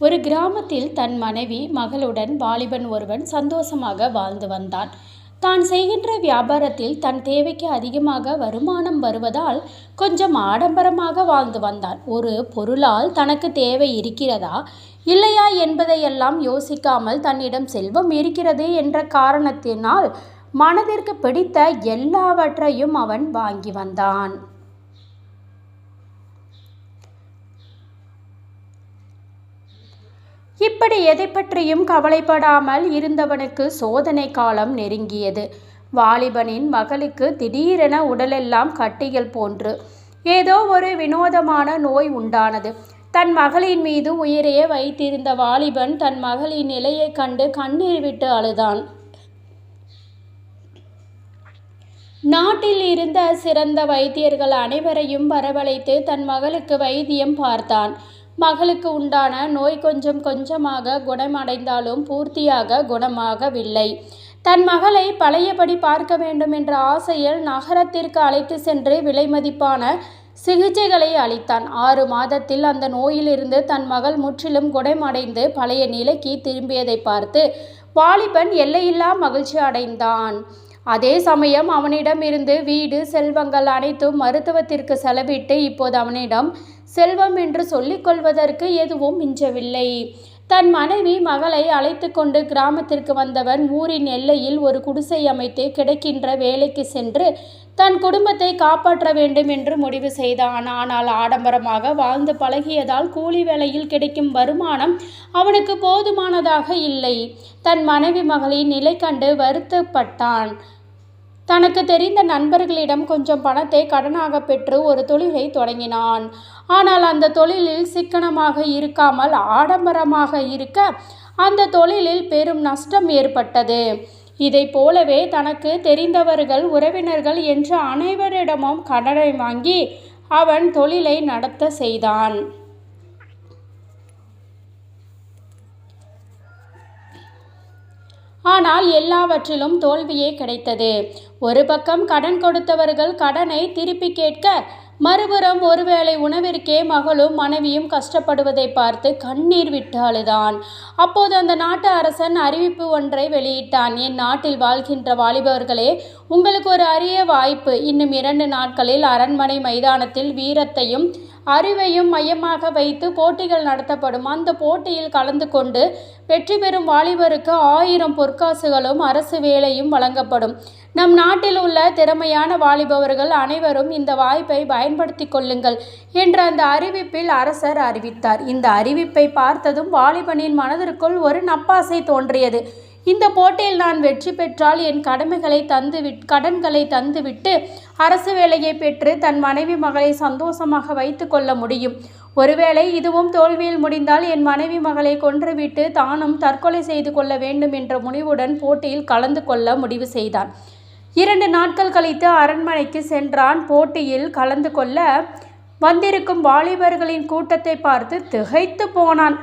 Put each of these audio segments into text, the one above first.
ஒரு கிராமத்தில் தன் மனைவி மகளுடன் வாலிபன் ஒருவன் சந்தோஷமாக வாழ்ந்து வந்தான். தான் செய்கின்ற வியாபாரத்தில் தன் தேவைக்கு அதிகமாக வருமானம் வருவதால் கொஞ்சம் ஆடம்பரமாக வாழ்ந்து வந்தான். ஒரு பொருளால் தனக்கு தேவை இருக்கிறதா இல்லையா என்பதையெல்லாம் யோசிக்காமல் தன்னிடம் செல்வம் இருக்கிறது என்ற காரணத்தினால் மனதிற்கு பிடித்த எல்லாவற்றையும் அவன் வாங்கி வந்தான். இப்படி எதை பற்றியும் கவலைப்படாமல் இருந்தவனுக்கு சோதனை காலம் நெருங்கியது. வாலிபனின் மகளுக்கு திடீரென உடலெல்லாம் கட்டிகள் போன்று ஏதோ ஒரு வினோதமான நோய் உண்டானது. தன் மகளின் மீது உயிரையே வைத்திருந்த வாலிபன் தன் மகளின் நிலையைக் கண்டு கண்ணீர் விட்டு அழுதான். நாட்டில் இருந்த சிறந்த வைத்தியர்கள் அனைவரையும் வரவழைத்து தன் மகளுக்கு வைத்தியம் பார்த்தான். மகளுக்கு உண்டான நோய் கொஞ்சம் கொஞ்சமாக குணமடைந்தாலும் பூர்த்தியாக குணமாகவில்லை. தன் மகளை பழையபடி பார்க்க வேண்டும் என்ற ஆசையில் நகரத்திற்கு அழைத்து சென்று விலைமதிப்பான சிகிச்சைகளை அளித்தான். ஆறு மாதத்தில் அந்த நோயிலிருந்து தன் மகள் முற்றிலும் குணமடைந்து பழைய நிலைக்கு திரும்பியதை பார்த்து வாலிபன் எல்லையில்லா மகிழ்ச்சி அடைந்தான். அதே சமயம் அவனிடம் இருந்து வீடு செல்வங்கள் அனைத்தும் மருத்துவத்திற்கு செலவிட்டு இப்போது அவனிடம் செல்வம் என்று சொல்லிக்கொள்வதற்கு எதுவும் மிஞ்சவில்லை. தன் மனைவி மகளை அழைத்து கொண்டு கிராமத்திற்கு வந்தவன் ஊரின் எல்லையில் ஒரு குடிசை அமைத்து கிடைக்கின்ற வேலைக்கு சென்று தன் குடும்பத்தை காப்பாற்ற வேண்டும் என்று முடிவு செய்தான். ஆனால் ஆடம்பரமாக வாழ்ந்து பழகியதால் கூலி வேலையில் கிடைக்கும் வருமானம் அவனுக்கு போதுமானதாக இல்லை. தன் மனைவி மகளின் நிலை கண்டு வருத்தப்பட்டான். தனக்கு தெரிந்த நண்பர்களிடம் கொஞ்சம் பணத்தை கடனாக பெற்று ஒரு தொழிலை தொடங்கினான். ஆனால் அந்த தொழிலில் சிக்கனமாக இருக்காமல் ஆடம்பரமாக இருக்க அந்த தொழிலில் பெரும் நஷ்டம் ஏற்பட்டது. இதை போலவே தனக்கு தெரிந்தவர்கள் உறவினர்கள் என்று அனைவரிடமும் கடனை வாங்கி அவன் தொழிலை நடத்த செய்தான். ஆனால் எல்லாவற்றிலும் தோல்வியே கிடைத்தது. ஒரு பக்கம் கடன் கொடுத்தவர்கள் கடனை திருப்பி கேட்க மறுபுறம் ஒருவேளை உணவிற்கே மகளும் மனைவியும் கஷ்டப்படுவதை பார்த்து கண்ணீர் விட்டு அழுதான் அப்போது அந்த நாட்டு அரசன் அறிவிப்பு ஒன்றை வெளியிட்டான். என் நாட்டில் வாழ்கின்ற வாலிபர்களே உங்களுக்கு ஒரு அரிய வாய்ப்பு. இன்னும் இரண்டு நாட்களில் அரண்மனை மைதானத்தில் வீரத்தையும் அறிவையும் மையமாக வைத்து போட்டிகள் நடத்தப்படும். அந்த போட்டியில் கலந்து கொண்டு வெற்றி பெறும் வாலிபருக்கு ஆயிரம் பொற்காசுகளும் அரசு வேலையும் வழங்கப்படும். நம் நாட்டில் உள்ள திறமையான வாலிபவர்கள் அனைவரும் இந்த வாய்ப்பை பயன்படுத்தி கொள்ளுங்கள் என்ற அந்த அறிவிப்பில் அரசர் அறிவித்தார். இந்த அறிவிப்பை பார்த்ததும் வாலிபனின் மனதிற்குள் ஒரு நப்பாசை தோன்றியது. இந்த போட்டியில் நான் வெற்றி பெற்றால் என் கடமைகளை தந்து விட் கடன்களை தந்துவிட்டு அரசு வேலையை பெற்று தன் மனைவி மகளை சந்தோஷமாக வைத்து கொள்ள முடியும். ஒருவேளை இதுவும் தோல்வியில் முடிந்தால் என் மனைவி மகளை கொன்றுவிட்டு தானும் தற்கொலை செய்து கொள்ள வேண்டும் என்ற முடிவுடன் போட்டியில் கலந்து கொள்ள முடிவு செய்தான். இரண்டு நாட்கள் கழித்து அரண்மனைக்கு சென்றான். போட்டியில் கலந்து கொள்ள வந்திருக்கும் வாலிபர்களின் கூட்டத்தை பார்த்து திகைத்து போனான்.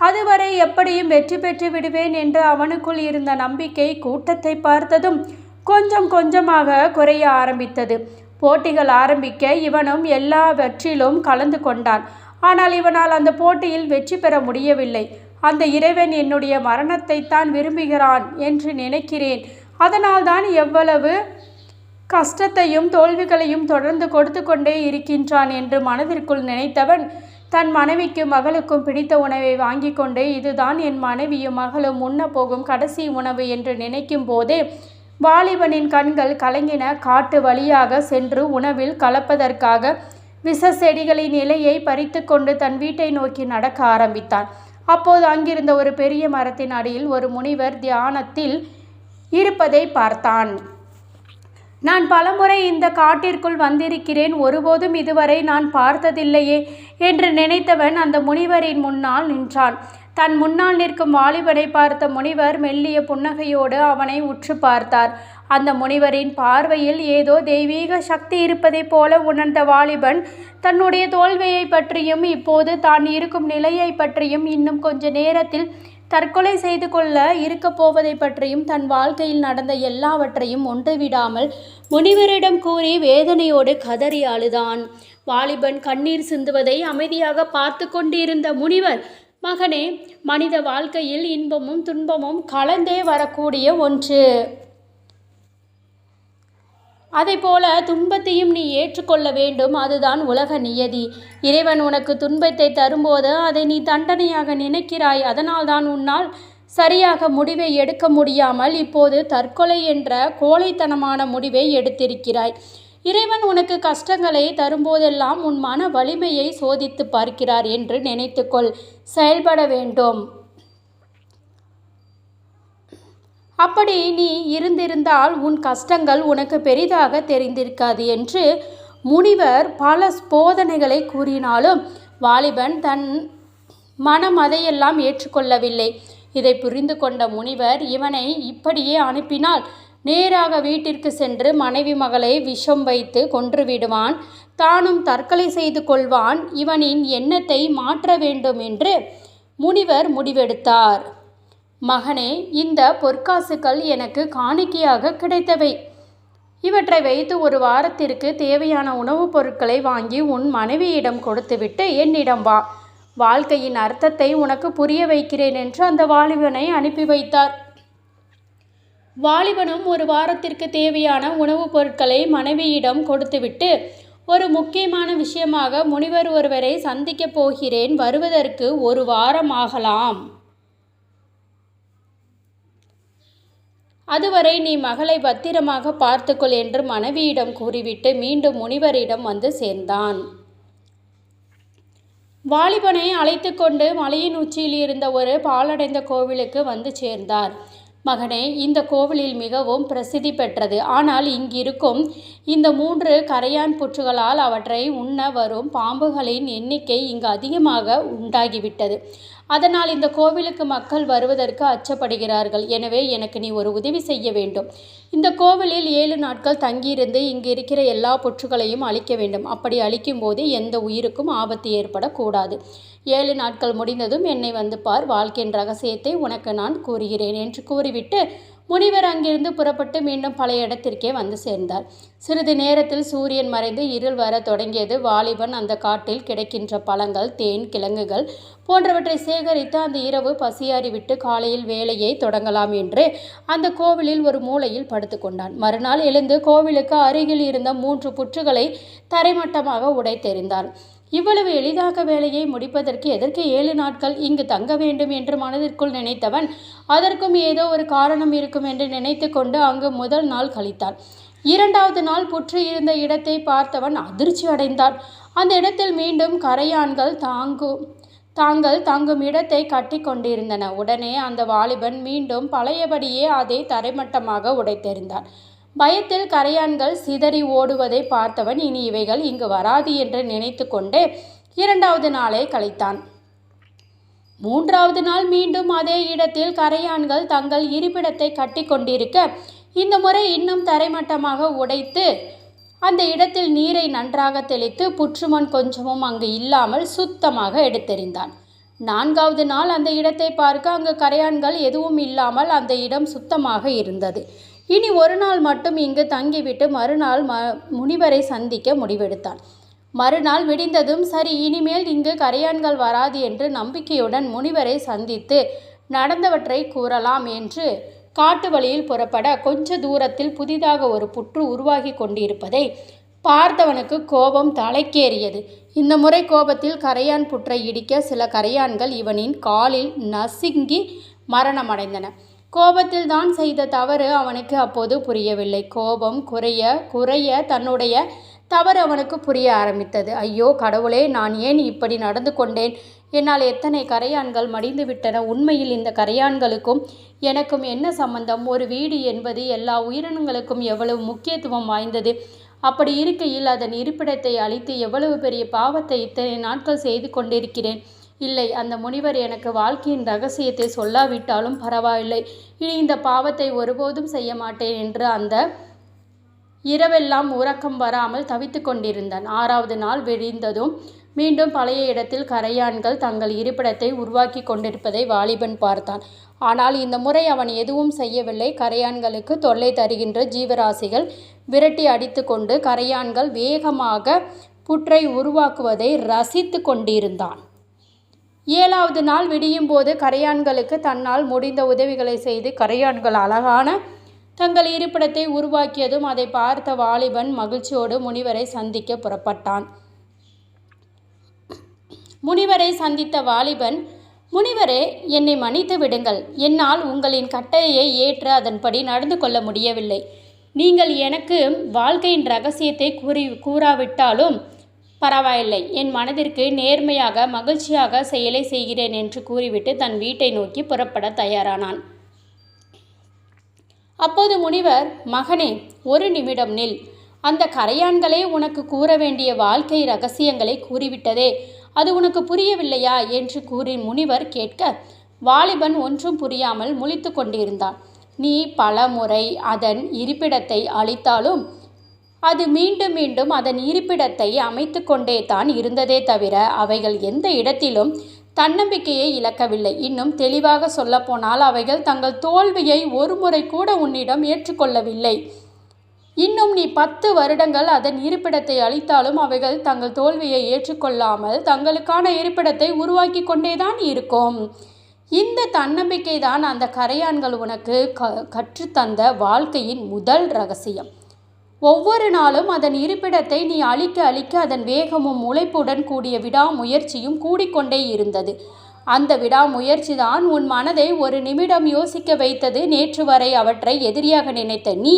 அதுவரை எப்படியும் வெற்றி பெற்று விடுவேன் என்று அவனுக்குள் இருந்த நம்பிக்கை கூட்டத்தை பார்த்ததும் கொஞ்சம் கொஞ்சமாக குறைய ஆரம்பித்தது. போட்டிகள் ஆரம்பிக்க இவனும் எல்லாவற்றிலும் கலந்து கொண்டான். ஆனால் இவனால் அந்த போட்டியில் வெற்றி பெற முடியவில்லை. அந்த இறைவன் என்னுடைய மரணத்தை தான் விரும்புகிறான் என்று நினைக்கிறேன். அதனால்தான் எவ்வளவு கஷ்டத்தையும் தோல்விகளையும் தொடர்ந்து கொடுத்து கொண்டே இருக்கின்றான் என்று மனதிற்குள் நினைத்தவன் தன் மனைவிக்கு மகளுக்கும் பிடித்த உணவை வாங்கி கொண்டு இதுதான் என் மனைவியும் மகளும் உண்ண போகும் கடைசி உணவு என்று நினைக்கும் போதே வாலிபனின் கண்கள் கலங்கின காட்டு வழியாக சென்று உணவில் கலப்பதற்காக விஷ செடிகளின் இலையை பறித்து கொண்டு தன் வீட்டை நோக்கி நடக்க ஆரம்பித்தான். அப்போது அங்கிருந்த ஒரு பெரிய மரத்தின் அடியில் ஒரு முனிவர் தியானத்தில் இருப்பதை பார்த்தான். நான் பலமுறை இந்த காட்டிற்குள் வந்திருக்கிறேன் ஒருபோதும் இதுவரை நான் பார்த்ததில்லையே என்று நினைத்தவன் அந்த முனிவரின் முன்னால் நின்றான். தன் முன்னால் நிற்கும் வாலிபனை பார்த்த முனிவர் மெல்லிய புன்னகையோடு அவனை உற்று பார்த்தார். அந்த முனிவரின் பார்வையில் ஏதோ தெய்வீக சக்தி இருப்பதைப் போல உணர்ந்த வாலிபன் தன்னுடைய தோல்வியை பற்றியும் இப்போது தான் இருக்கும் நிலையை பற்றியும் இன்னும் கொஞ்ச நேரத்தில் தற்கொலை செய்து கொள்ள இருக்கப் போவதை பற்றியும் தன் வாழ்க்கையில் நடந்த எல்லாவற்றையும் ஒன்று விடாமல் முனிவரிடம் கூறி வேதனையோடு கதறி அழுதான். வாலிபன் கண்ணீர் சிந்துவதை அமைதியாக பார்த்து கொண்டிருந்த முனிவர் மகனே மனித வாழ்க்கையில் இன்பமும் துன்பமும் கலந்தே வரக்கூடிய ஒன்று. போல துன்பத்தையும் நீ ஏற்றுக்கொள்ள வேண்டும். அதுதான் உலக நியதி. இறைவன் உனக்கு துன்பத்தை தரும்போது அதை நீ தண்டனையாக நினைக்கிறாய். அதனால்தான் உன்னால் சரியாக முடிவை எடுக்க முடியாமல் இப்போது தற்கொலை என்ற கோழைத்தனமான முடிவை எடுத்திருக்கிறாய். இறைவன் உனக்கு கஷ்டங்களை தரும்போதெல்லாம் உன் மன வலிமையை சோதித்து பார்க்கிறார் என்று நினைத்துக்கொள். செயல்பட வேண்டும். அப்படி நீ இருந்திருந்தால் உன் கஷ்டங்கள் உனக்கு பெரிதாக தெரிந்திருக்காது என்று முனிவர் பல போதனைகளை கூறினாலும் வாலிபன் தன் மனம் அதையெல்லாம் ஏற்றுக்கொள்ளவில்லை. இதை புரிந்து கொண்ட முனிவர் இவனை இப்படியே அனுப்பினால் நேராக வீட்டிற்கு சென்று மனைவி மகளை விஷம் வைத்து கொன்றுவிடுவான் தானும் தற்கொலை செய்து கொள்வான். இவனின் எண்ணத்தை மாற்ற வேண்டும் என்று முனிவர் முடிவெடுத்தார். மகனே இந்த பொற்காசுகள் எனக்கு காணிக்கையாக கிடைத்தவை. இவற்றை வைத்து ஒரு வாரத்திற்கு தேவையான உணவுப் பொருட்களை வாங்கி உன் மனைவியிடம் கொடுத்துவிட்டு என்னிடம் வா. வாழ்க்கையின் அர்த்தத்தை உனக்கு புரிய வைக்கிறேன் என்று அந்த வாலிபனை அனுப்பி வைத்தார். வாலிபனும் ஒரு வாரத்திற்கு தேவையான உணவுப் பொருட்களை மனைவியிடம் கொடுத்துவிட்டு ஒரு முக்கியமான விஷயமாக முனிவர் ஒருவரை சந்திக்கப் போகிறேன் வருவதற்கு ஒரு வாரம் ஆகலாம். அதுவரை நீ மகளை பத்திரமாக பார்த்துக்கொள் என்று மனைவியிடம் கூறிவிட்டு மீண்டும் முனிவரிடம் வந்து சேர்ந்தான். வாலிபனை அழைத்து கொண்டு மலையின் உச்சியில் இருந்த ஒரு பாலடைந்த கோவிலுக்கு வந்து சேர்ந்தார். மகனே இந்த கோவிலில் மிகவும் பிரசித்தி பெற்றது. ஆனால் இங்கிருக்கும் இந்த மூன்று கரையான் புற்றுகளால் அவற்றை உண்ண வரும் பாம்புகளின் எண்ணிக்கை இங்கு அதிகமாக உண்டாகிவிட்டது. அதனால் இந்த கோவிலுக்கு மக்கள் வருவதற்கு அச்சப்படுகிறார்கள். எனவே எனக்கு நீ ஒரு உதவி செய்ய வேண்டும். இந்த கோவிலில் ஏழு நாட்கள் தங்கியிருந்து இங்கு இருக்கிற எல்லா புற்றுகளையும் அழிக்க வேண்டும். அப்படி அழிக்கும் போது எந்த உயிருக்கும் ஆபத்து ஏற்படக்கூடாது. ஏழு நாட்கள் முடிந்ததும் என்னை வந்து பார். வாழ்க்கையின் ரகசியத்தை உனக்கு நான் கூறுகிறேன் என்று கூறிவிட்டு முனிவர் அங்கிருந்து புறப்பட்டு மீண்டும் பழைய இடத்திற்கே வந்து சேர்ந்தார். சிறிது நேரத்தில் சூரியன் மறைந்து இருள் வர தொடங்கியது. வாலிபன் அந்த காட்டில் கிடைக்கின்ற பழங்கள் தேன் கிழங்குகள் போன்றவற்றை சேகரித்து அந்த இரவு பசியாறிவிட்டு காலையில் வேலையை தொடங்கலாம் என்று அந்த கோவிலில் ஒரு மூலையில் படுத்துக்கொண்டான் மறுநாள் எழுந்து கோவிலுக்கு அருகில் இருந்த மூன்று புற்றுகளை தரைமட்டமாக உடைத்தெறிந்தார் இவ்வளவு எளிதாக வேலையை முடிப்பதற்கு எதற்கு ஏழு நாட்கள் இங்கு தங்க வேண்டும் என்று மனதிற்குள் நினைத்தவன் அதற்கும் ஏதோ ஒரு காரணம் இருக்கும் என்று நினைத்து கொண்டு அங்கு முதல் நாள் கழித்தான். இரண்டாவது நாள் புற்று இருந்த இடத்தை பார்த்தவன் அதிர்ச்சி அடைந்தான். அந்த இடத்தில் மீண்டும் கரையான்கள் தாங்கும் தாங்கள் தங்கும் இடத்தை கட்டி கொண்டிருந்தன. உடனே அந்த வாலிபன் மீண்டும் பழையபடியே அதை தரைமட்டமாக உடைத்தெறிந்தான். பயத்தில் கரையான்கள் சிதறி ஓடுவதை பார்த்தவன் இனி இவைகள் இங்கு வராது என்று நினைத்து கொண்டு இரண்டாவது நாளை கழித்தான். மூன்றாவது நாள் மீண்டும் அதே இடத்தில் கரையான்கள் தங்கள் இருப்பிடத்தை கட்டி கொண்டிருக்க இந்த முறை இன்னும் தரைமட்டமாக உடைத்து அந்த இடத்தில் நீரை நன்றாக தெளித்து புற்றுமண் கொஞ்சமும் அங்கு இல்லாமல் சுத்தமாக எடுத்தெறிந்தான். நான்காவது நாள் அந்த இடத்தை பார்க்க அங்கு கரையான்கள் எதுவும் இல்லாமல் அந்த இடம் சுத்தமாக இருந்தது. இனி ஒரு நாள் மட்டும் இங்கு தங்கிவிட்டு மறுநாள் ம முனிவரை சந்திக்க முடிவெடுத்தான். மறுநாள் விடிந்ததும் சரி இனிமேல் இங்கு கரையான்கள் வராது என்று நம்பிக்கையுடன் முனிவரை சந்தித்து நடந்தவற்றை கூறலாம் என்று காட்டு வழியில் புறப்பட கொஞ்ச தூரத்தில் புதிதாக ஒரு புற்று உருவாகி கொண்டிருப்பதை பார்த்தவனுக்கு கோபம் தலைக்கேறியது. இந்த முறை கோபத்தில் கரையான் புற்றை இடிக்க சில கரையான்கள் இவனின் காலில் நசுங்கி மரணமடைந்தன. கோபத்தில் தான் செய்த தவறு அவனுக்கு அப்போது புரியவில்லை. கோபம் குறைய குறைய தன்னுடைய தவறு அவனுக்கு புரிய ஆரம்பித்தது. ஐயோ கடவுளே நான் ஏன் இப்படி நடந்து கொண்டேன்? என்னால் எத்தனை கரையான்கள் மடிந்து விட்டன? உண்மையில் இந்த கரையான்களுக்கும் எனக்கும் என்ன சம்பந்தம்? ஒரு வீடு என்பது எல்லா உயிரினங்களுக்கும் எவ்வளவு முக்கியத்துவம் வாய்ந்தது? அப்படி இருக்கையில் அதன் இருப்பிடத்தை அழித்து எவ்வளவு பெரிய பாவத்தை இத்தனை நாட்கள் செய்து கொண்டிருக்கிறேன்? இல்லை அந்த முனிவர் எனக்கு வாழ்க்கையின் ரகசியத்தை சொல்லாவிட்டாலும் பரவாயில்லை. இனி இந்த பாவத்தை ஒருபோதும் செய்ய மாட்டேன் என்று அந்த இரவெல்லாம் உறக்கம் வராமல் தவித்து கொண்டிருந்தான். ஆறாவது நாள் விழிந்ததும் மீண்டும் பழைய இடத்தில் கரையான்கள் தங்கள் இருப்பிடத்தை உருவாக்கி கொண்டிருப்பதை வாலிபன் பார்த்தான். ஆனால் இந்த முறை அவன் எதுவும் செய்யவில்லை. கரையான்களுக்கு தொல்லை தருகின்ற ஜீவராசிகள் விரட்டி அடித்து கொண்டு கரையான்கள் வேகமாக புற்றை உருவாக்குவதை ரசித்து கொண்டிருந்தான். ஏழாவது நாள் விடியும் போது கரையான்களுக்கு தன்னால் முடிந்த உதவிகளை செய்து கரையான்கள் அழகான தங்கள் இருப்பிடத்தை உருவாக்கியதும் அதை பார்த்த வாலிபன் மகிழ்ச்சியோடு முனிவரை சந்திக்க புறப்பட்டான். முனிவரை சந்தித்த வாலிபன் முனிவரே என்னை மன்னித்து விடுங்கள். என்னால் உங்களின் கட்டளையை ஏற்று அதன்படி நடந்து கொள்ள முடியவில்லை. நீங்கள் எனக்கு வாழ்க்கையின் ரகசியத்தை கூறி கூறாவிட்டாலும் பரவாயில்லை. என் மனதிற்கு நேர்மையாக மகிழ்ச்சியாக செயலை செய்கிறேன் என்று கூறிவிட்டு தன் வீட்டை நோக்கி புறப்பட தயாரானான். அப்போது முனிவர் மகனே ஒரு நிமிடம் நில். அந்த கரையான்களே உனக்கு கூற வேண்டிய வாழ்க்கை ரகசியங்களை கூறிவிட்டதே. அது உனக்கு புரியவில்லையா? என்று கூறி முனிவர் கேட்க வாலிபன் ஒன்றும் புரியாமல் முழித்து கொண்டிருந்தான். நீ பல முறை அதன் இருப்பிடத்தை அளித்தாலும் அது மீண்டும் மீண்டும் அதன் இருப்பிடத்தை அமைத்து கொண்டே தான் இருந்ததே தவிர அவைகள் எந்த இடத்திலும் தன்னம்பிக்கையை இழக்கவில்லை. இன்னும் தெளிவாக சொல்லப்போனால் அவைகள் தங்கள் தோல்வியை ஒருமுறை கூட உன்னிடம் ஏற்றுக்கொள்ளவில்லை. இன்னும் நீ பத்து வருடங்கள் அதன் இருப்பிடத்தை அளித்தாலும் அவைகள் தங்கள் தோல்வியை ஏற்றுக்கொள்ளாமல் தங்களுக்கான இருப்பிடத்தை உருவாக்கி கொண்டேதான் இருக்கும். இந்த தன்னம்பிக்கை தான் அந்த கரையான்கள் உனக்கு க கற்றுத்தந்த வாழ்க்கையின் முதல் ரகசியம். ஒவ்வொரு நாளும் அதன் இருப்பிடத்தை நீ அழிக்க அழிக்க அதன் வேகமும் உழைப்புடன் கூடிய விடாமுயற்சியும் கூடிக்கொண்டே இருந்தது. அந்த விடாமுயற்சி தான் உன் மனதை ஒரு நிமிடம் யோசிக்க வைத்தது. நேற்று வரை அவற்றை எதிரியாக நினைத்த நீ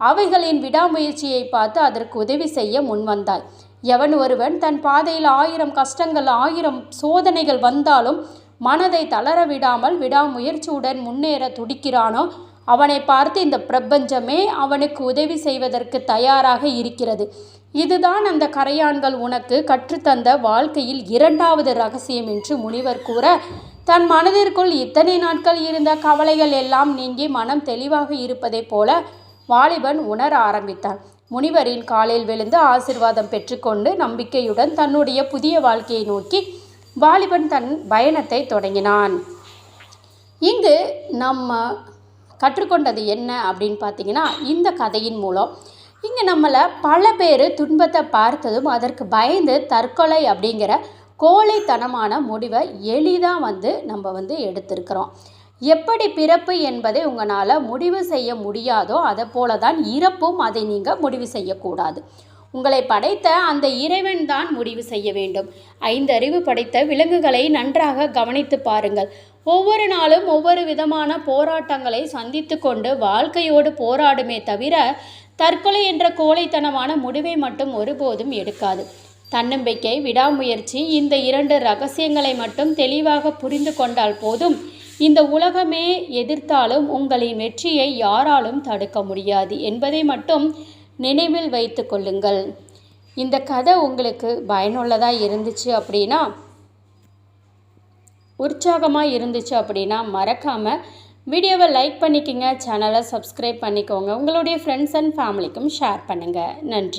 அவைகளின் விடாமுயற்சியை பார்த்து அதற்கு உதவி செய்ய முன்வந்தாய். எவன் ஒருவன் தன் பாதையில் ஆயிரம் கஷ்டங்கள் ஆயிரம் சோதனைகள் வந்தாலும் மனதை தளர விடாமல் விடாமுயற்சியுடன் முன்னேற துடிக்கிறானோ அவனை பார்த்து இந்த பிரபஞ்சமே அவனுக்கு உதவி செய்வதற்கு தயாராக இருக்கிறது. இதுதான் அந்த கரையான்கள் உனக்கு கற்றுத்தந்த வாழ்க்கையில் இரண்டாவது ரகசியம் என்று முனிவர் கூற தன் மனதிற்குள் இத்தனை நாட்கள் இருந்த கவலைகள் எல்லாம் நீங்கி மனம் தெளிவாக இருப்பதைப் போல வாலிபன் உணர ஆரம்பித்தான் முனிவரின் காலில் விழுந்து ஆசிர்வாதம் பெற்றுக்கொண்டு நம்பிக்கையுடன் தன்னுடைய புதிய வாழ்க்கையை நோக்கி வாலிபன் தன் பயணத்தை தொடங்கினான். இங்கு நம்ம கற்றுக்கொண்டது என்ன அப்படின்னு பார்த்தீங்கன்னா இந்த கதையின் மூலம். இங்கே நம்மளை பல பேர் துன்பத்தை பார்த்ததும் அதற்கு பயந்து தற்கொலை அப்படிங்கிற கோழைத்தனமான முடிவை எளிதாக வந்து நம்ம வந்து எடுத்திருக்கிறோம். எப்படி பிறப்பு என்பதை உங்களால் முடிவு செய்ய முடியாதோ அதை போல தான் இறப்பும் அதை நீங்கள் முடிவு செய்யக்கூடாது. உங்களை படைத்த அந்த இறைவன் தான் முடிவு செய்ய வேண்டும். ஐந்தறிவு படைத்த விலங்குகளை நன்றாக கவனித்து பாருங்கள். ஒவ்வொரு நாளும் ஒவ்வொரு விதமான போராட்டங்களை சந்தித்து கொண்டு வாழ்க்கையோடு போராடுமே தவிர தற்கொலை என்ற கோழைத்தனமான முடிவை மட்டும் ஒருபோதும் எடுக்காது. தன்னம்பிக்கை விடாமுயற்சி இந்த இரண்டு ரகசியங்களை மட்டும் தெளிவாக புரிந்து கொண்டால் போதும். இந்த உலகமே எதிர்த்தாலும் உங்களின் வெற்றியை யாராலும் தடுக்க முடியாது என்பதை மட்டும் நினைவில் வைத்து கொள்ளுங்கள். இந்த கதை உங்களுக்கு பயனுள்ளதாக இருந்துச்சு அப்படின்னா உற்சாகமாக இருந்துச்சு அப்படின்னா மறக்காமல் வீடியோவை லைக் பண்ணிக்கோங்க சேனலை சப்ஸ்கிரைப் பண்ணிக்கோங்க. உங்களுடைய ஃப்ரெண்ட்ஸ் அண்ட் ஃபேமிலிக்கும் ஷேர் பண்ணுங்கள் நன்றி.